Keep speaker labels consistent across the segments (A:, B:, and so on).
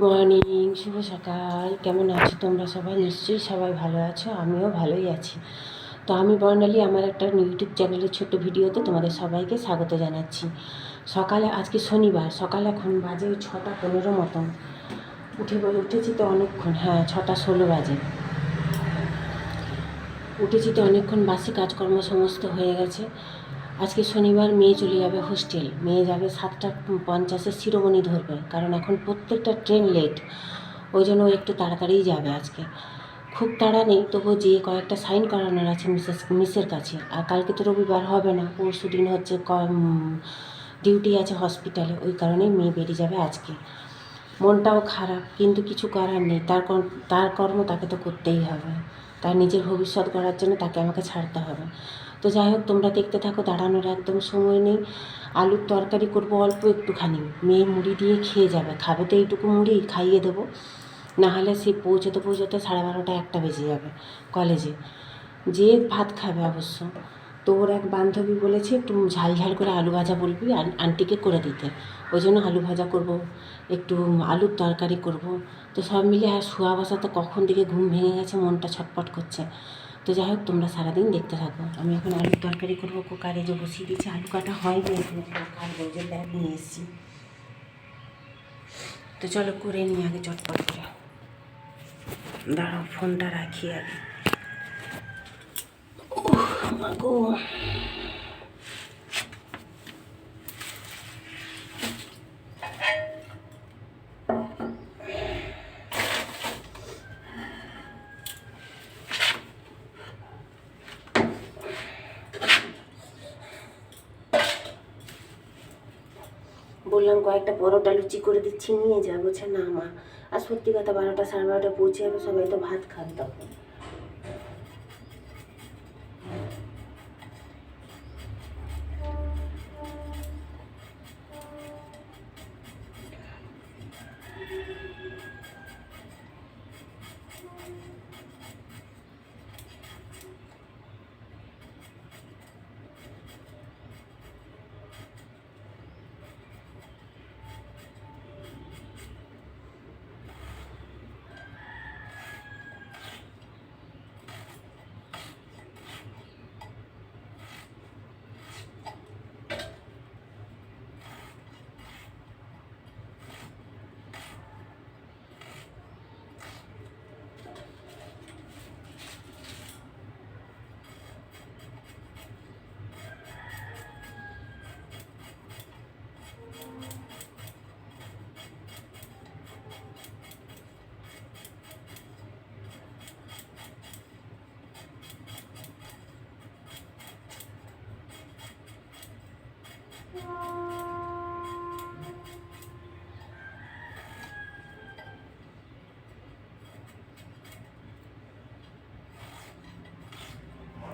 A: Morning, শুভ সকাল। কেমন আছো তোমরা সবাই? নিশ্চয়ই সবাই ভালো আছো, আমিও ভালোই আছি। তো আমি বর্ণালী, আমার একটা ইউটিউব চ্যানেলের ছোট্ট ভিডিওতে তোমাদের সবাইকে স্বাগত জানাচ্ছি। সকালে, আজকে শনিবার, সকাল এখন বাজে ওই ছটা পনেরো মতন। উঠে উঠেছি তো অনেকক্ষণ হ্যাঁ ছটা ষোলো বাজে। উঠেছি তো অনেকক্ষণ, বাসি কাজকর্ম সমস্ত হয়ে গেছে। আজকে শনিবার মেয়ে চলে যাবে হোস্টেল। মেয়ে যাবে সাতটা পঞ্চাশে শিরোমণি ধরবে, কারণ এখন প্রত্যেকটা ট্রেন লেট। ওই জন্য একটু তাড়াতাড়িই যাবে আজকে। খুব তাড়া নেই তবুও যে কয়েকটা সাইন করানোর আছে মিসেস, মিসের কাছে। আর কালকে তো রবিবার হবে না, পরশু দিন হচ্ছে ডিউটি আছে হসপিটালে, ওই কারণেই মেয়ে বেরিয়ে যাবে আজকে। মনটাও খারাপ, কিন্তু কিছু করার নেই, তার তার কর্ম তাকে তো করতেই হবে। তার নিজের ভবিষ্যৎ গড়ার জন্য তাকে আমাকে ছাড়তে হবে। তো যাই হোক, তোমরা দেখতে থাকো, দাঁড়ানোর একদম সময় নেই। আলুর তরকারি করব অল্প একটুখানি। মেয়ে মুড়ি দিয়ে খেয়ে যাবে। খাবে তো এইটুকু মুড়ি, খাইয়ে দেবো। নাহলে সে পৌঁছতে পৌঁছতে সাড়ে বারোটা একটা বেজে যাবে কলেজে। যে ভাত খাবে অবশ্য। তো ওর এক বান্ধবী বলেছে, একটু ঝাল ঝাল করে আলু ভাজা বলবি আন- আন্টিকে করে দিতে। ওই জন্য আলু ভাজা করব, একটু আলুর তরকারি করব। তো সব মিলে আর শোয়া বসাতে কখন থেকে ঘুম ভেঙে গেছে, মনটা ছটপট করছে। তো যাই হোক, তোমরা সারাদিন দেখতে থাকো। আমি এখন আলুর তরকারি করব, কুকারে যে বসিয়ে দিয়েছি, আলু কাটা হয়নি, এখন কাল রোজের ব্যাগ নিয়ে এসেছি। তো চলো করে নিই আগে চটপট করে। দাঁড়াও, ফোনটা রাখি আগে। গো। বললাম, কয়েকটা পরোটা লুচি করে দিচ্ছি, নিয়ে যা। বলছে, না মা আর সত্যি কথা বারোটা সাড়ে বারোটা পৌঁছে যাবে, সবাই তো ভাত খাবে তখন।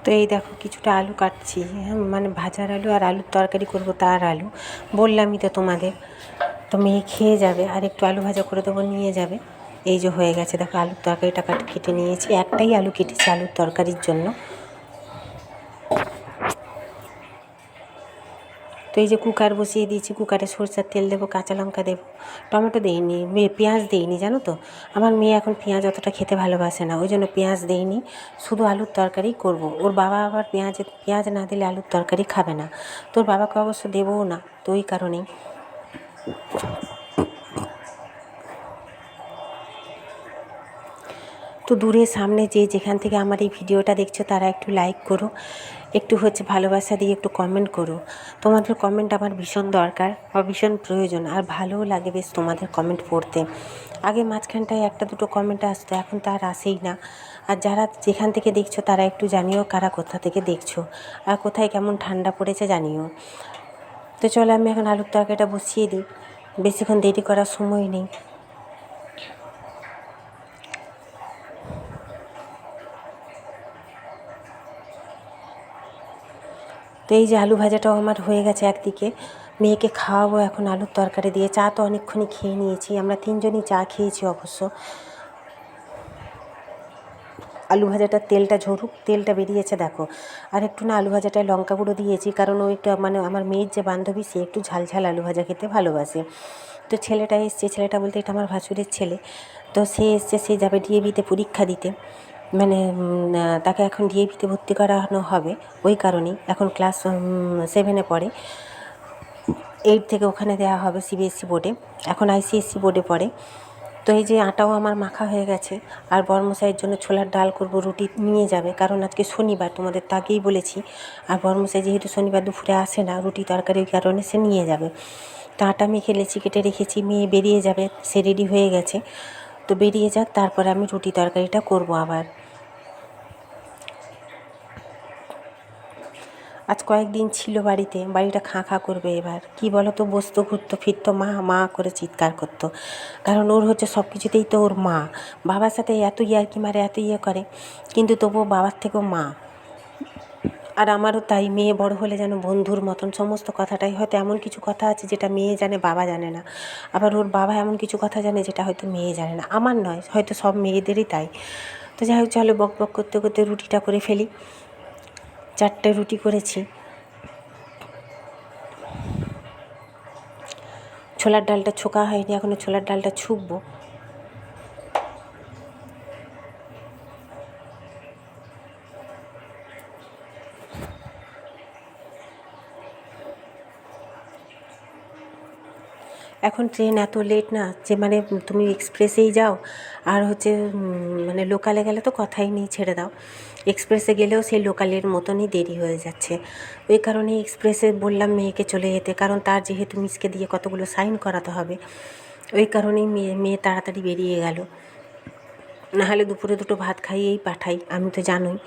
A: তো এই দেখো, কিছুটা আলু কাটছি। হ্যাঁ মানে ভাজার আলু আর আলুর তরকারি করব তার আলু। বললামই তো তোমাদের, তো মেয়ে খেয়ে যাবে আর একটু আলু ভাজা করে দেবো, নিয়ে যাবে। এই যে হয়ে গেছে, দেখো আলুর তরকারিটা কাট নিয়েছি। একটাই আলু কেটেছি আলুর তরকারির জন্য। এই যে কুকার বসিয়ে দিয়েছি, কুকারে সরষের তেল দেবো, কাঁচা লঙ্কা দেবো, টমেটো দিইনি পেঁয়াজ দিইনি, জানো তো? আমার মেয়ে এখন পেঁয়াজ অতটা খেতে ভালোবাসে না, ওই জন্য পেঁয়াজ দিইনি, শুধু আলুর তরকারি করব। ওর বাবা আবার পেঁয়াজ পেঁয়াজ না দিলে আলুর তরকারি খাবে না, তোর বাবাকে অবশ্য দেবও না, তো ওই কারণেই। তো দূরে সামনে যে যেখান থেকে আমার এই ভিডিওটা দেখছ, তারা একটু লাইক করো। একটু হচ্ছে ভালোবাসা দিয়ে একটু কমেন্ট করো। তোমাদের কমেন্ট আমার ভীষণ দরকার বা ভীষণ প্রয়োজন আর ভালোও লাগে বেশ তোমাদের কমেন্ট পড়তে। আগে মাঝখানটায় একটা দুটো কমেন্ট আসতো, এখন তার আসেই না। আর যারা যেখান থেকে দেখছ তারা একটু জানিও কারা কোথা থেকে দেখছ। আর কোথায় কেমন ঠান্ডা পড়েছে জানিও। তো চলো আমি এখন আলুর তরকারিটা বসিয়ে দিই। বেশিক্ষণ দেরি করার সময় নেই। তো এই যে আলু ভাজাটাও আমার হয়ে গেছে একদিকে। মেয়েকে খাওয়াবো এখন আলুর তরকারি দিয়ে। চা তো অনেকক্ষণই খেয়ে নিয়েছি। আমরা তিনজনই চা খেয়েছি অবশ্য। আলু ভাজাটার তেলটা ঝরুক, তেলটা বেরিয়েছে দেখো। আর একটু না আলু ভাজাটায় লঙ্কা গুঁড়ো দিয়েছি, কারণ ও একটু মানে আমার মেয়ের যে বান্ধবী, সে একটু ঝাল ঝাল আলু ভাজা খেতে ভালোবাসে। তো ছেলেটা এসছে, ছেলেটা বলতে এটা আমার ভাসুরের ছেলে। তো সে এসছে, সে যাবে ডিএভিতে পরীক্ষা দিতে। মানে তাকে এখন ডিএভিতে ভর্তি করানো হবে। ওই কারণেই এখন ক্লাস সেভেনে পড়ে। এইট থেকে ওখানে দেওয়া হবে সিবিএসসি বোর্ডে এখন আইসিএসসি বোর্ডে পড়ে। তো এই যে আটাও আমার মাখা হয়ে গেছে। আর বর্মশাইয়ের জন্য ছোলার ডাল করব, রুটি নিয়ে যাবে। কারণ আজকে শনিবার, তোমাদের তাকেই বলেছি। আর বর্মশাই যেহেতু শনিবার দুপুরে আসে না, রুটি তরকারি কারণে সে নিয়ে যাবে। তো আটা মেখে লেচি কেটে রেখেছি, মেয়ে বেরিয়ে যাবে, সে রেডি হয়ে গেছে। তো বেরিয়ে যাক, তারপরে আমি রুটি তরকারিটা করব আবার। আজ কয়েকদিন ছিল বাড়িতে, বাড়িটা খাঁ খাঁ করবে এবার। কি বলো তো বসতো, ঘুরতো, ফিরতো, মা মা করে চিৎকার করতো। কারণ ওর হচ্ছে সব কিছুতেই তো ওর মা। বাবার সাথে এত ইয়ার্কি মারে এত ইয়ে করে। কিন্তু তবুও বাবার থেকেও মা। আর আমারও তাই, মেয়ে বড় হলে যেন বন্ধুর মতন। সমস্ত কথাটাই হয়তো এমন কিছু কথা আছে যেটা মেয়ে জানে, বাবা জানে না। আবার ওর বাবা এমন কিছু কথা জানে যেটা হয়তো মেয়ে জানে না। আমার নয়, হয়তো সব মেয়েদেরই তাই। তো যাই হোক, চলো বক বক করতে করতে রুটিটা করে ফেলি। চারটে রুটি করেছি। ছোলার ডালটা ছোকা হয়নি এখনও ছোলার ডালটা ছুকবো এখন ট্রেন এত লেট না, যে মানে তুমি এক্সপ্রেসেই যাও, আর হচ্ছে মানে লোকালে গেলে তো কথাই নেই, ছেড়ে দাও। এক্সপ্রেসে গেলেও সেই লোকালের মতনই দেরি হয়ে যাচ্ছে। ওই কারণে এক্সপ্রেসে বললাম মেয়েকে চলে যেতে, কারণ তার যেহেতু মিসকে দিয়ে কতগুলো সাইন করাতে হবে, ওই কারণেই মেয়ে মেয়ে তাড়াতাড়ি বেরিয়ে গেল। নাহলে দুপুরে দুটো ভাত খাইয়েই পাঠাই, আমি তো জানোই।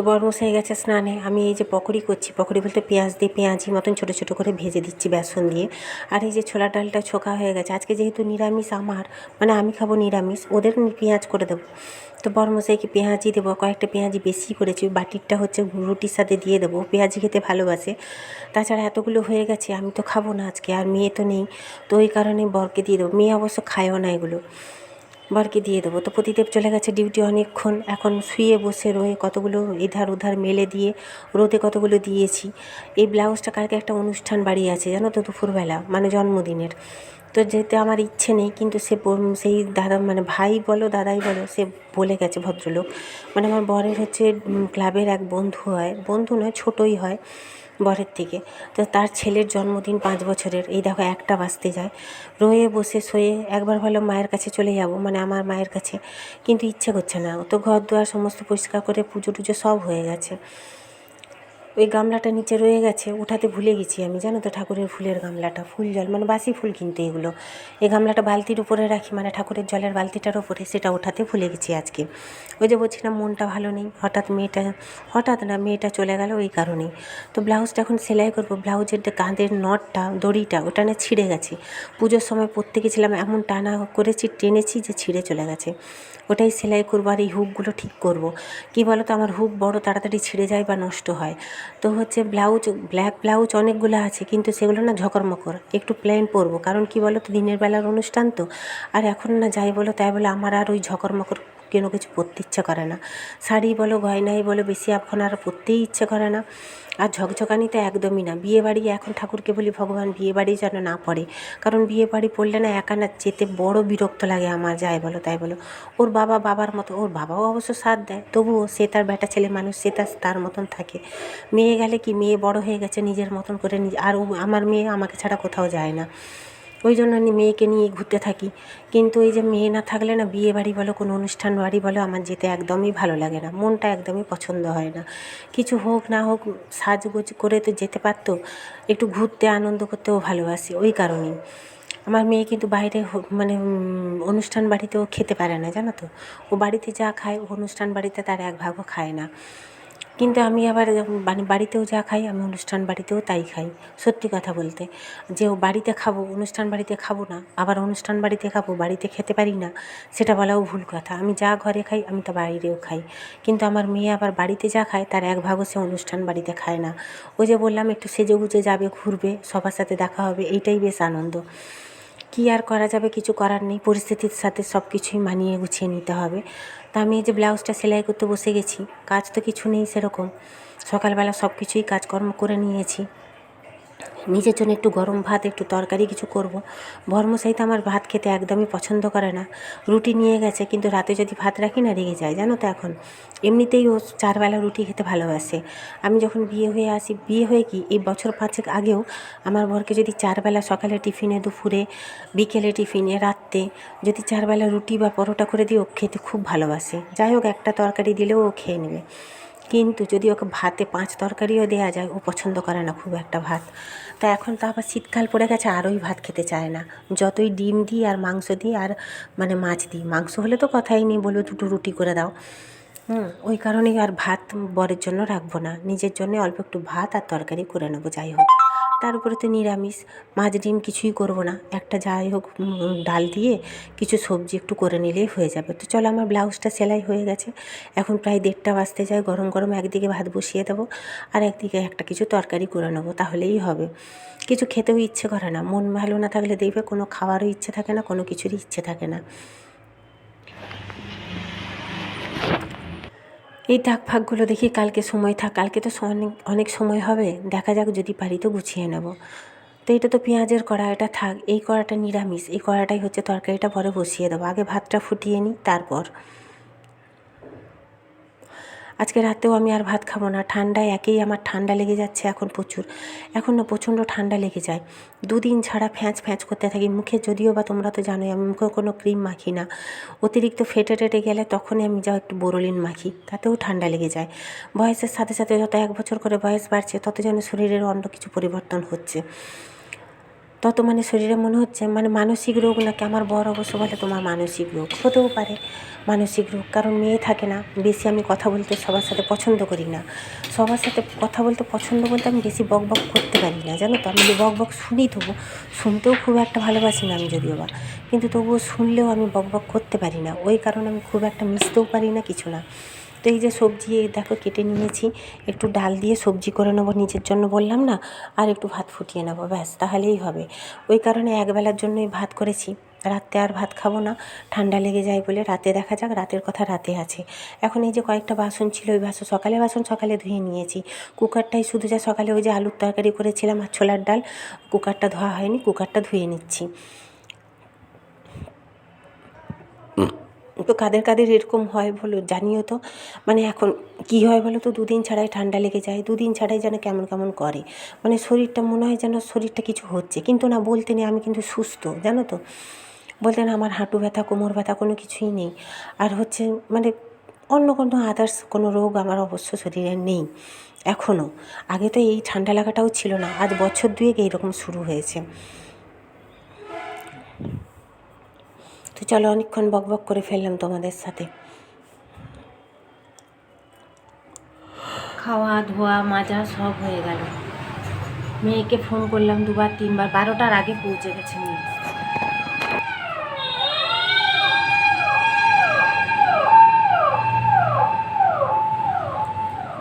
A: তো বর্মশাই গেছে স্নানে। আমি এই যে পকোড়ি করছি, পকোড়ি বলতে পেঁয়াজ দিয়ে পেঁয়াজি মতন ছোটো ছোটো করে ভেজে দিচ্ছি বেসন দিয়ে। আর এই যে ছোলা ডালটা ছোকা হয়ে গেছে, আজকে যেহেতু নিরামিষ আমার মানে আমি খাব নিরামিষ, ওদের পেঁয়াজ করে দেবো। তো বর্মশাইকে পেঁয়াজি দেবো, কয়েকটা পেঁয়াজি বেশি করেছি, বাটিরটা হচ্ছে রুটির সাথে দিয়ে দেবো পেঁয়াজি খেতে ভালোবাসে। তাছাড়া এতগুলো হয়ে গেছে, আমি তো খাব না আজকে, আর মেয়ে তো নেই। তো ওই কারণে বরকে দিয়ে দেবো, মেয়ে অবশ্য খায়ও না এগুলো। বরকে দিয়ে দেবো। তো প্রতিদেব চলে গেছে ডিউটি অনেকক্ষণ। এখন শুয়ে বসে রয়ে কতগুলো এধার ওধার মেলে দিয়ে রোদে কতগুলো দিয়েছি। এই ব্লাউজটা কালকে একটা অনুষ্ঠান বাড়ি আছে, জানো তো, দুপুরবেলা মানে জন্মদিনের। তো যেতে আমার ইচ্ছে নেই, কিন্তু সে সেই দাদা মানে ভাই বলো, দাদাই বলো, সে বলে গেছে ভদ্রলোক। মানে আমার বরের হচ্ছে ক্লাবের এক বন্ধু হয়। বন্ধু নয়, ছোটোই হয়। বরের থেকে তো তার ছেলের জন্মদিন পাঁচ বছরের। এই দেখো, একটা বাঁচতে যায়। রয়ে বসে শোয়ে একবার ভালো মায়ের কাছে চলে যাব মানে আমার মায়ের কাছে। কিন্তু ইচ্ছে করছে না। তো ঘর দুয়ার সমস্ত পরিষ্কার করে পুজো টুজো সব হয়ে গেছে। ওই গামলাটা নিচে রয়ে গেছে উঠাতে ভুলে গেছি আমি। জানো তো ঠাকুরের ফুলের গামলাটা, ফুল জল মানে বাসি ফুল কিন্তু এগুলো। এই গামলাটা বালতির উপরে রাখি মানে ঠাকুরের জলের বালতিটার উপরে, সেটা ওঠাতে ভুলে গেছি আজকে। ওই যে বলছিলাম, মনটা ভালো নেই, হঠাৎ মেয়েটা, হঠাৎ না মেয়েটা চলে গেল ওই কারণেই। তো ব্লাউজটা এখন সেলাই করব, ব্লাউজের যে কাঁধের নটটা, দড়িটা, ওটা না ছিঁড়ে গেছে। পুজোর সময় পরতে গেছিলাম এমন টানা করেছি, টেনেছি যে ছিঁড়ে চলে গেছে। ওটাই সেলাই করব আর এই হুকগুলো ঠিক করব। কী বলো তো আমার হুক বড় তাড়াতাড়ি ছিঁড়ে যায় বা নষ্ট হয়। তো হচ্ছে ব্লাউজ, ব্ল্যাক ব্লাউজ অনেকগুলো আছে, কিন্তু সেগুলো না ঝকরমকর একটু প্লেন পরবো। কারণ কি বলো তো দিনের বেলার অনুষ্ঠান তো, আর এখন না যাই বলো, তাই বলে আমার আর ওই ঝকরমকর কোনো কিছু পরতে ইচ্ছে করে না? শাড়ি বলো, গয়নাই বলো, বেশি এখন আর পরতেই ইচ্ছে করে না। আর ঝকঝকানি তো একদমই না। বিয়ে বাড়ি এখন ঠাকুরকে বলি, ভগবান বিয়ে বাড়ি যেন না পড়ে। কারণ বিয়ে বাড়ি পড়লে না একা না যেতে বড় বিরক্ত লাগে আমার, যাই বলো, তাই বলো। ওর বাবা বাবার মতো, ওর বাবাও অবশ্য সাথ দেয়। তবুও সে তার বেটা ছেলে মানুষ, সে তার তার মতন থাকে। মেয়ে গেলে কি মেয়ে বড় হয়ে গেছে নিজের মতন করে আর আমার মেয়ে আমাকে ছাড়া কোথাও যায় না। ওই জন্য আমি মেয়েকে নিয়ে ঘুরতে থাকি। কিন্তু এই যে মেয়ে না থাকলে না বিয়ে বাড়ি বলো, কোনো অনুষ্ঠান বাড়ি বলো, আমার যেতে একদমই ভালো লাগে না। মনটা একদমই পছন্দ হয় না। কিছু হোক না হোক সাজগোজ করে তো যেতে পারতো, একটু ঘুরতে, আনন্দ করতেও ভালোবাসি, ওই কারণেই। আমার মেয়ে কিন্তু বাইরে মানে অনুষ্ঠান বাড়িতেও খেতে পারে না, জানো তো? ও বাড়িতে যা খায়, ও অনুষ্ঠান বাড়িতে তার এক ভাগও খায় না। কিন্তু আমি আবার মানে বাড়িতেও যা খাই, আমি অনুষ্ঠান বাড়িতেও তাই খাই। সত্যি কথা বলতে, যে ও বাড়িতে খাব, অনুষ্ঠান বাড়িতে খাব না, আবার অনুষ্ঠান বাড়িতে খাব, বাড়িতে খেতে পারি না, সেটা বলাও ভুল কথা। আমি যা ঘরে খাই, আমি তা বাইরেও খাই। কিন্তু আমার মেয়ে আবার বাড়িতে যা খায়, তার এক ভাগও সে অনুষ্ঠান বাড়িতে খায় না। ওই যে বললাম, একটু সেজে গুজে যাবে, ঘুরবে, সবার সাথে দেখা হবে, এইটাই বেশ আনন্দ। কী আর করা যাবে? কিছু করার নেই। পরিস্থিতির সাথে সব কিছুই মানিয়ে গুছিয়ে নিতে হবে। তা আমি এই যে ব্লাউজটা সেলাই করতে বসে গেছি। কাজ তো কিছু নেই সেরকম। সকালবেলা সব কিছুই কাজকর্ম করে নিয়েছি। নিজের জন্য একটু গরম ভাত, একটু তরকারি কিছু করব। ভর্মশাই তো আমার ভাত খেতে একদমই পছন্দ করে না। রুটি নিয়ে গেছে, কিন্তু রাতে যদি ভাত রাখি না, রেগে যায়, জানো তো এখন। এমনিতেই ও চারবেলা রুটি খেতে ভালোবাসে। আমি যখন বিয়ে হয়ে আসি, বিয়ে হয়ে কি, এই বছর পাঁচেক আগেও আমার বরকে যদি চারবেলা সকালে টিফিনে, দুপুরে, বিকেলে টিফিনে, রাত্রে যদি চারবেলা রুটি বা পরোটা করে দিই, ও খেতে খুব ভালোবাসে। যাই হোক, একটা তরকারি দিলেও ও খেয়ে নেবে। কিন্তু যদি ওকে ভাতে পাঁচ তরকারিও দেওয়া যায়, ও পছন্দ করে না খুব একটা ভাত। তা এখন তো আবার শীতকাল পড়ে গেছে, আরোই ভাত খেতে চায় না। যতই ডিম দিই আর মাংস দিই আর মানে মাছ দিই, মাংস হলে তো কথাই নেই বলবে দুটো রুটি করে দাও। হুম, ওই কারণেই আর ভাত বরের জন্য রাখব না। নিজের জন্য অল্প একটু ভাত আর তরকারি করে নেব, যাই হোক। তার উপরে তো নিরামিষ। মাছ ডিম কিছুই করব না। একটা যাই হোক ডাল দিয়ে কিছু সবজি একটু করে নিলেই হয়ে যাবে। তো চলো আমার ব্লাউজটা সেলাই হয়ে গেছে। এখন প্রায় দেড়টা বাজতে যায়। গরম গরম একদিকে ভাত বসিয়ে দেবো আর একদিকে একটা কিছু তরকারি করে নেব। তাহলেই হবে। কিছু খেতেও ইচ্ছে করে না। মন ভালো না থাকলে দেখবে কোনো খাওয়ারও ইচ্ছে থাকে না, কোনো কিছুরই ইচ্ছে থাকে না। এই দাগ ফাঁকগুলো দেখি কালকে সময় থাক, কালকে তো অনেক অনেক সময় হবে। দেখা যাক যদি পারি তো গুছিয়ে নেব। তো এটা তো পেঁয়াজের কড়া, এটা থাক। এই কড়াটা নিরামিষ, এই কড়াটাই হচ্ছে তরকারিটা পরে বসিয়ে দেবো। আগে ভাতটা ফুটিয়ে নিই, তারপর আজকে রাতেও আমি আর ভাত খাব না। ঠান্ডায় একেই আমার ঠান্ডা লেগে যাচ্ছে এখন প্রচুর। এখন না প্রচণ্ড ঠান্ডা লেগে যায়। দুদিন ছাড়া ফ্যাঁচ ফ্যাঁচ করতে থাকি। মুখে যদিও বা তোমরা তো জানোই, আমি মুখে কোনো ক্রিম মাখি না। অতিরিক্ত ফেটে টেটে গেলে তখনই আমি যাও একটু বোরোলিন মাখি। তাতেও ঠান্ডা লেগে যায়। বয়সের সাথে সাথে যত এক বছর করে বয়স বাড়ছে, তত যেন শরীরের অন্য কিছু পরিবর্তন হচ্ছে। তত মানে শরীরে মনে হচ্ছে মানে মানসিক রোগ নাকি আমার বর অবশ্য বলে তোমার মানসিক রোগ। হতেও পারে মানসিক রোগ, কারণ মেয়ে থাকে না, বেশি আমি কথা বলতে সবার সাথে পছন্দ করি না। সবার সাথে কথা বলতে পছন্দ বলতে আমি বেশি বক বক করতে পারি না, জানো তো? আমি বক বক শুনি তবু শুনতেও খুব একটা ভালোবাসি না আমি যদিও বা। কিন্তু তবুও শুনলেও আমি বক বক করতে পারি না। ওই কারণে আমি খুব একটা মিশতেও পারি না কিছু না। তো এই যে সবজি দেখো কেটে নিয়েছি। একটু ডাল দিয়ে সবজি করে নেব, নিজের জন্য বললাম না, আর একটু ভাত ফুটিয়ে নেব, ব্যাস, তাহলেই হবে। ওই কারণে একবেলার জন্যই ভাত করেছি। রাতে আর ভাত খাব না, ঠান্ডা লেগে যায় বলে রাতে দেখা যাক, রাতের কথা রাতে আছে। এখন এই যে কয়েকটা বাসন ছিল, ওই বাসন, সকালে বাসন সকালে ধুয়ে নিয়েছি। কুকারটাই শুধু যা সকালে ওই যে আলুর তরকারি করেছিলাম আর ছোলার ডাল, কুকারটা ধোয়া হয়নি, কুকারটা ধুয়ে নিচ্ছি। তো কাদের কাদের এরকম হয় বলো জানিও তো। মানে এখন কি হয় বলো তো, দুদিন ছাড়াই ঠান্ডা লেগে যায়, দুদিন ছাড়াই যেন কেমন কেমন করে। মানে শরীরটা মনে হয় যেন শরীরটা কিছু হচ্ছে। কিন্তু না, বলতে নেই আমি কিন্তু সুস্থ, জানো তো। বলতে না, আমার হাঁটু ব্যথা, কোমর ব্যথা কোনো কিছুই নেই। আর হচ্ছে মানে অন্য কোনো আদার্স কোনো রোগ আমার অবশ্য শরীরে নেই এখনও আগে তো এই ঠান্ডা লাগাটাও ছিল না, আজ বছর দুয়েক এইরকম শুরু হয়েছে। তো চলো অনেকক্ষণ বক বক করে ফেললাম তোমাদের সাথে। খাওয়া, ধোয়া, মাজা সব হয়ে গেল। মেয়েকে ফোন করলাম দুবার, তিনবার। বারোটার আগে পৌঁছে গেছে মেয়ে।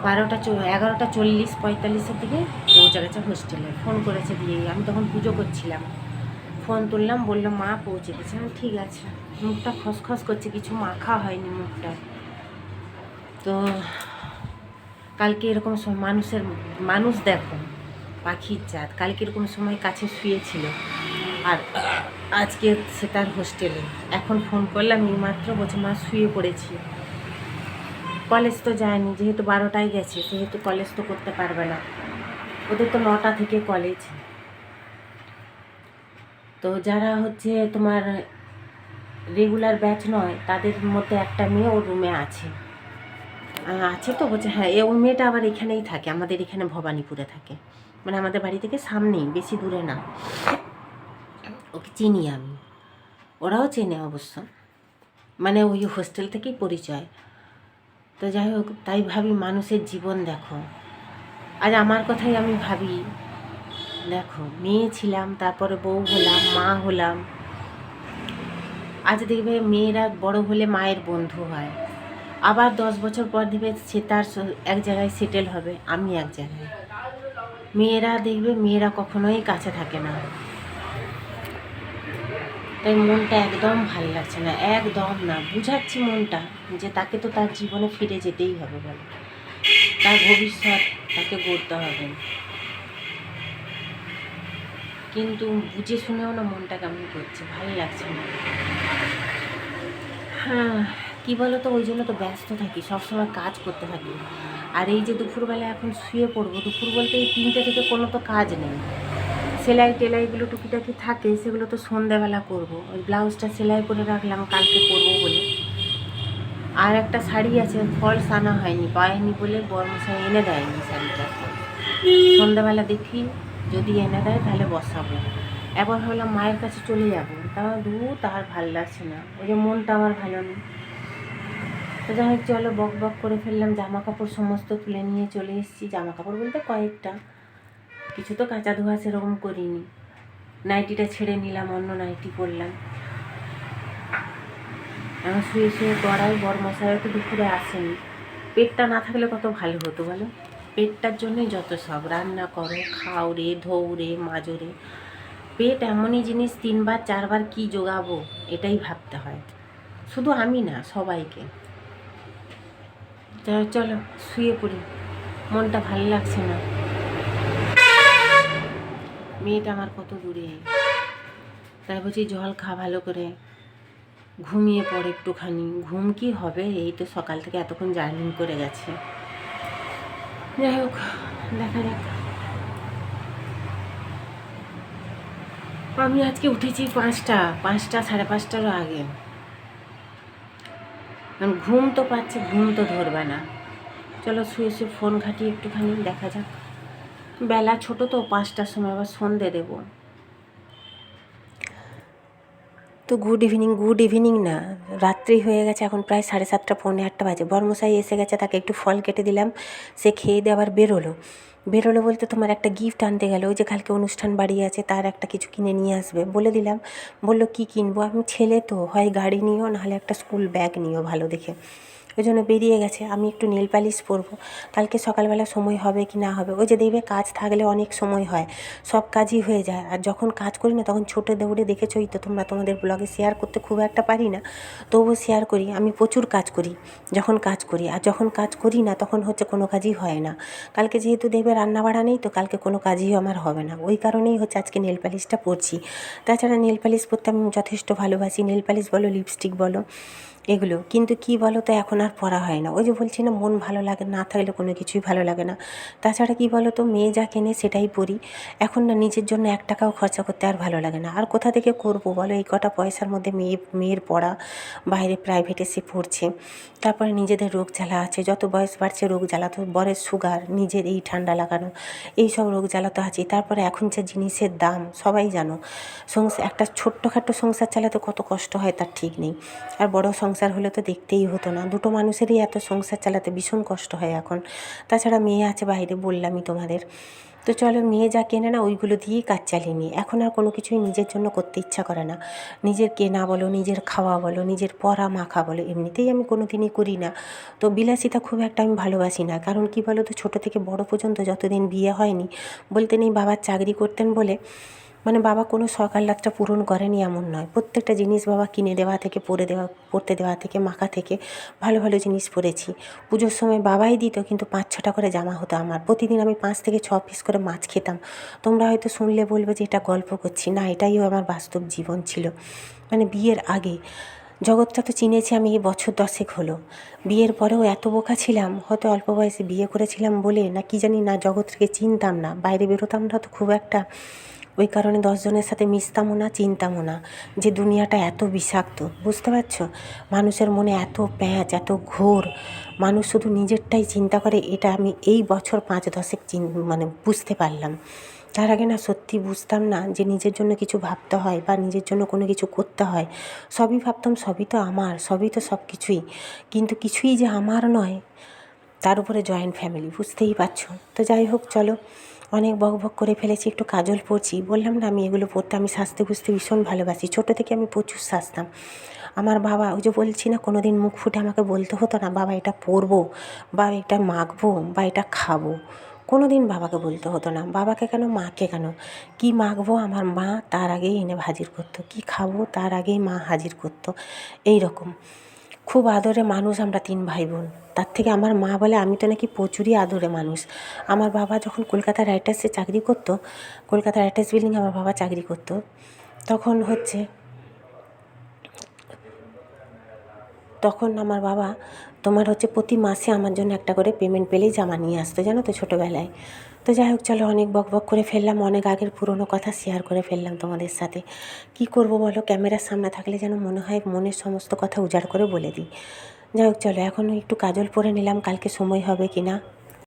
A: বারোটা এগারোটা চল্লিশ, পঁয়তাল্লিশের দিকে পৌঁছে গেছে হোস্টেলে ফোন করেছে দিয়ে আমি তখন পুজো করছিলাম। ফোন তুললাম, বলল, মা, পৌঁছে গেছে। আমি, ঠিক আছে। মুখটা খসখস করছে, কিছু মাখা হয়নি মুখটা। তো কালকে এরকম সময় মানুষের, মানুষ দেখো, পাখির জাত। কালকে এরকম সময় কাছে শুয়েছিল। আর আজকে সে তার হোস্টেলে। এখন ফোন করলাম, এইমাত্র বলছে, মা, শুয়ে পড়েছি। কলেজ তো যায়নি, যেহেতু বারোটায় গেছে, সেহেতু কলেজ তো করতে পারবে না। ওদের তো নটা থেকে কলেজ। তো যারা হচ্ছে তোমার রেগুলার ব্যাচ নয়, তাদের মধ্যে একটা মেয়ে ওর রুমে আছে। আছে তো বলছে হ্যাঁ ওই মেয়েটা আবার এখানেই থাকে, আমাদের এখানে ভবানীপুরে থাকে। মানে আমাদের বাড়ি থেকে সামনেই, বেশি দূরে না। ওকে চিনি আমি। ওরাও চেনে অবশ্য। মানে ওই হোস্টেল থেকেই পরিচয়। তো যাই হোক, তাই ভাবি মানুষের জীবন দেখো। আজ আমার কথাই আমি ভাবি। দেখো, মেয়ে ছিলাম, তারপরে বউ হলাম, মা হলাম। আজ দেখবে মেয়েরা বড় হলে মায়ের বন্ধু হয়। আবার দশ বছর পর দেখবে সে তার এক জায়গায় সেটেল হবে, আমি এক জায়গায়। মেয়েরা দেখবে, মেয়েরা কখনোই কাছে থাকে না। তাই মনটা একদম ভালো লাগছে না, একদম না। বুঝাচ্ছি মনটা যে তাকে তো তার জীবনে ফিরে যেতেই হবে বলে। তার ভবিষ্যৎ তাকে গড়তে হবে। কিন্তু বুঝে শুনেও না মনটা কেমন করছে, ভালো লাগছে না। হ্যাঁ কী বলো তো ওই জন্য তো ব্যস্ত থাকি, সবসময় কাজ করতে থাকি। আর এই যে দুপুরবেলা এখন শুয়ে পড়ব, দুপুর বলতে এই তিনটে থেকে কোনো তো কাজ নেই। সেলাই টেলাইগুলো টুকিটাকি থাকে, সেগুলো তো সন্ধ্যাবেলা করব। ওই ব্লাউজটা সেলাই করে রাখলাম, কালকে করব বলে। আর একটা শাড়ি আছে, ফলস আনা হয়নি পায়নি বলে বর্মশাই এনে দেয়নি শাড়িটা। সন্ধ্যাবেলা দেখি যদি এনে দেয় তাহলে বসাবো। এবার ভাবলাম মায়ের কাছে চলে যাব। তা দু তার ভালো লাগছে না। ওই যে মনটা আমার ভালো নেই। তো যাই হোক, চলো বক বক করে ফেললাম। জামা কাপড় সমস্ত তুলে নিয়ে চলে এসেছি। জামা কাপড় বলতে কয়েকটা। কিছু তো কাঁচা ধোয়া সেরকম করিনি। নাইটিটা ছেড়ে নিলাম, অন্য নাইটি পরলাম। এখন শুয়ে শুয়ে গড়াই বর মশাইও তো দুপুরে আসেনি। পেটটা না থাকলে কত ভালো হতো বলো? পেটটার জন্যই যত সব রান্না করো, খাও রে ধৌ রে পেট এমনই জিনিস, তিনবার, চারবার কি জোগাবো, এটাই ভাবতে হয়। শুধু আমি না, সবাইকে। চলো, শুয়ে পড়ি। মনটা ভালো লাগছে না। মেয়েটা আমার কত দূরে। তাই বলছি, জল খা ভালো করে। ঘুমিয়ে পড়ে একটুখানি। ঘুম কি হবে? এই তো সকাল থেকে এতক্ষণ জার্নি করে গেছে। যাই হোক, দেখা যাক। আমি আজকে উঠেছি পাঁচটা পাঁচটা, সাড়ে পাঁচটারও আগে। কারণ ঘুম তো পাচ্ছে, ঘুম তো ধরবে না। চলো শুয়ে শুয়ে ফোন ঘাটি একটুখানি দেখা যাক। বেলা ছোট তো, পাঁচটার সময় আবার সন্ধে দেবো। তো গুড ইভিনিং গুড ইভিনিং না। রাত্রি হয়ে গেছে, এখন প্রায় সাড়ে সাতটা, পৌনে আটটা বাজে। বর্মশাই এসে গেছে, তাকে একটু ফল কেটে দিলাম। সে খেয়ে দিয়ে আবার বেরোলো। বেরোলো বলতে তোমার একটা গিফট আনতে গেলো, ওই যে কালকে অনুষ্ঠান বাড়ি আছে, তার একটা কিছু কিনে নিয়ে আসবে। বলে দিলাম। বলল, কি কিনবো? আমি ছেলে তো, হয় গাড়ি নিও, নাহলে একটা স্কুল ব্যাগ নিও ভালো দেখে। ওই জন্য বেরিয়ে গেছে, আমি একটু নেল পালিশ পরবো। কালকে সকালবেলা সময় হবে কি না হবে? ওই যে দেখবে কাজ থাকলে অনেক সময় হয়, সব কাজই হয়ে যায়। আর যখন কাজ করি না, তখন ছোটো দৌড়ে দেখেছোই তো তোমরা তোমাদের ব্লগে শেয়ার করতে খুব একটা পারি না। তবুও শেয়ার করি, আমি প্রচুর কাজ করি, যখন কাজ করি। আর যখন কাজ করি না, তখন হচ্ছে কোনো কাজই হয় না। কালকে যেহেতু দেখবে রান্না বাড়া নেই, তো কালকে কোনো কাজই আমার হবে না। ওই কারণেই হচ্ছে আজকে নেল পালিশটা পরছি। তাছাড়া নেল পালিশ পরতে আমি যথেষ্ট ভালোবাসি। নেল পালিশ বলো লিপস্টিক বলো এগুলো। কিন্তু কি বলো তো এখন আর পড়া হয় না। ওই যে বলছি না, মন ভালো লাগে না থাকলে কোনো কিছুই ভালো লাগে না। তাছাড়া কি বলো তো মেয়ে যা কেনে সেটাই পড়ি। এখন না, নিজের জন্য এক টাকাও খরচা করতে আর ভালো লাগে না। আর কোথা থেকে করব বলো, এই কটা পয়সার মধ্যে মেয়ে, মেয়ের পড়া, বাইরে প্রাইভেটে সে পড়ছে। তারপরে নিজেদের রোগ জ্বালা আছে। যত বয়স বাড়ছে, রোগ জ্বালা তো, বরের সুগার নিজের এই ঠান্ডা লাগানো এই সব রোগ জ্বালা তো আছে তারপরে এখন যে জিনিসের দাম, সবাই জানো সংসার একটা ছোট্টখাটো সংসার চালাতে কত কষ্ট হয়, তার ঠিক নেই। আর বড় সংসার হলে তো দেখতেই হতো না। দুটো মানুষেরই এত সংসার চালাতে ভীষণ কষ্ট হয় এখন। তাছাড়া মেয়ে আছে বাইরে বললামই তোমাদের। তো চলো মেয়ে যা কেনে না, ওইগুলো দিয়েই কাজ চালিয়ে নিই। এখন আর কোনো কিছুই নিজের জন্য করতে ইচ্ছা করে না। নিজের কেনা বলো, নিজের খাওয়া বলো, নিজের পরা মাখা বলো, এমনিতেই আমি কোনো দিনই করি না। তো বিলাসিতা খুব একটা আমি ভালোবাসি না। কারণ কি বলো তো, ছোটো থেকে বড় পর্যন্ত যতদিন বিয়ে হয়নি, বলতে নেই বাবার চাকরি করতেন বলে মানে বাবা কোনো শখ আহ্লাদটা পূরণ করেনি এমন নয়। প্রত্যেকটা জিনিস বাবা কিনে দেওয়া থেকে, পরে দেওয়া, পরতে দেওয়া থেকে, মাখা থেকে ভালো ভালো জিনিস পরেছি। পুজোর সময় বাবাই দিত, কিন্তু পাঁচ, ছটা করে জামা হতো আমার। প্রতিদিন আমি পাঁচ থেকে ছ পিস করে মাছ খেতাম। তোমরা হয়তো শুনলে বলবে যে এটা গল্প করছি। না এটাইও আমার বাস্তব জীবন ছিল। মানে বিয়ের আগে। জগৎটা তো চিনেছি আমি, এই বছর দশেক হলো। বিয়ের পরেও এত বোকা ছিলাম, হয়তো অল্প বয়সে বিয়ে করেছিলাম বলে, না কি জানি না জগৎটাকে চিনতাম না। বাইরে বেরোতাম না তো খুব একটা ওই কারণে দশজনের সাথে মিশতামও না চিনতামও না যে দুনিয়াটা এত বিষাক্ত, বুঝতে পারছ? মানুষের মনে এত প্যাঁচ, এত ঘোর। মানুষ শুধু নিজেরটাই চিন্তা করে, এটা আমি এই বছর পাঁচ দশেক চিন মানে বুঝতে পারলাম। তার আগে না সত্যি বুঝতাম না যে নিজের জন্য কিছু ভাবতে হয় বা নিজের জন্য কোনো কিছু করতে হয়। সবই ভাবতাম, সবই তো আমার, সবই তো সব কিছুই। কিন্তু কিছুই যে আমার নয়, তার উপরে জয়েন্ট ফ্যামিলি বুঝতেই পারছ? তো যাই হোক, চলো। অনেক বক বক করে ফেলেছি, একটু কাজল পরছি বললাম, না, আমি এগুলো পরতে আমি সাজতে বুঝতে ভীষণ ভালোবাসি। ছোটো থেকে আমি প্রচুর সাজতাম। আমার বাবা ওই যে বলছি না কোনো দিন মুখ ফুটে আমাকে বলতে হতো না, বাবা এটা পরবো বা এটা মাখবো বা এটা খাব। কোনো দিন বাবাকে বলতে হতো না। বাবাকে কেন, মাকে কেন? কি মাখবো আমার মা, তার আগেই এনে হাজির করতো। কি খাব, তার আগেই মা হাজির করতো। এই রকম খুব আদরে মানুষ আমরা তিন ভাই বোন তার থেকে আমার মা বলে, আমি তো নাকি প্রচুরই আদরে মানুষ। আমার বাবা যখন কলকাতা রাইটার্সে চাকরি করতো, কলকাতা রাইটার্স বিল্ডিং আমার বাবা চাকরি করতো, তখন হচ্ছে, তখন আমার বাবা, তোমার হচ্ছে প্রতি মাসে আমার জন্য একটা করে পেমেন্ট পেলেই জামা নিয়ে আসতো, জানো তো ছোটোবেলায়? তো যাই হোক, চলো অনেক বক বক করে ফেললাম, অনেক আগের পুরনো কথা শেয়ার করে ফেললাম তোমাদের সাথে। কি করব বলো? ক্যামেরার সামনে থাকলে যেন মনে হয় মনের সমস্ত কথা উজাড় করে বলে দিই। যাই হোক, চলো এখন একটু কাজল পরে নিলাম, কালকে সময় হবে কি না